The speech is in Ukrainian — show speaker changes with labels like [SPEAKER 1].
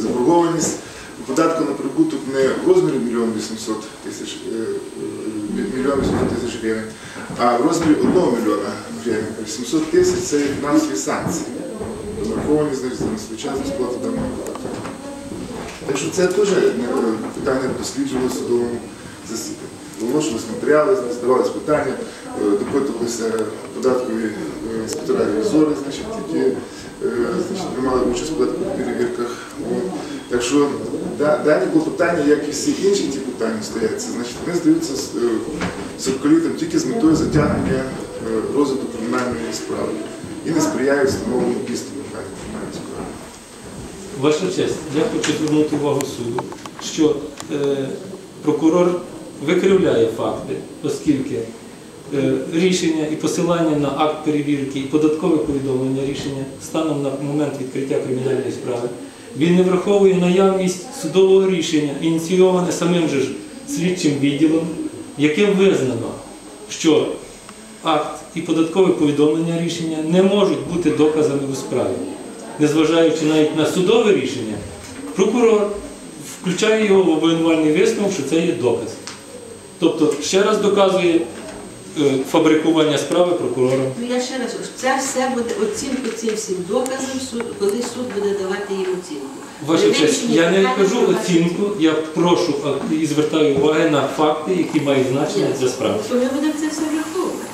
[SPEAKER 1] заборгованість податку на прибуток не в розмірі 1 мільйон 800 тисяч е, е, 800 тисяч гривень, а в розмірі 1 мільйона гривень. 700 тисяч це фінансові санкції, розраховані за несвоєчасну сплату даного податку. Так що це теж е, питання досліджувалося судовому засіданні. Виголошувалися матеріали, задавалися питання, допитувалися податкові інспектора ревізори, які приймали участь в податкових перевірках. От. Так що дані клопотання, як і всі інші ті питання стоять, це, значить, вони здаються з, е, тільки з метою затягнення е, розгляду кримінальної справи і не сприяють встановленню істини кримінальної справи.
[SPEAKER 2] Ваша честь, я хочу звернути увагу суду, що е, прокурор викривляє факти, оскільки е, рішення і посилання на акт перевірки і податкове повідомлення рішення станом на момент відкриття кримінальної справи, він не враховує наявність судового рішення, ініційоване самим же ж слідчим відділом, яким визнано, що акт і податкове повідомлення рішення не можуть бути доказами у справі. Незважаючи навіть на судове рішення, прокурор включає його в обвинувальний висновок, що це є доказ. Тобто ще раз доказує фабрикування справи прокурором.
[SPEAKER 3] Ну я ще раз це все буде оцінку цим всім доказом суд, коли суд буде давати їм оцінку.
[SPEAKER 2] Ваша честь, я не кажу оцінку, я прошу і звертаю уваги на факти, які мають значення для справи.
[SPEAKER 3] То ми будемо це все враховувати.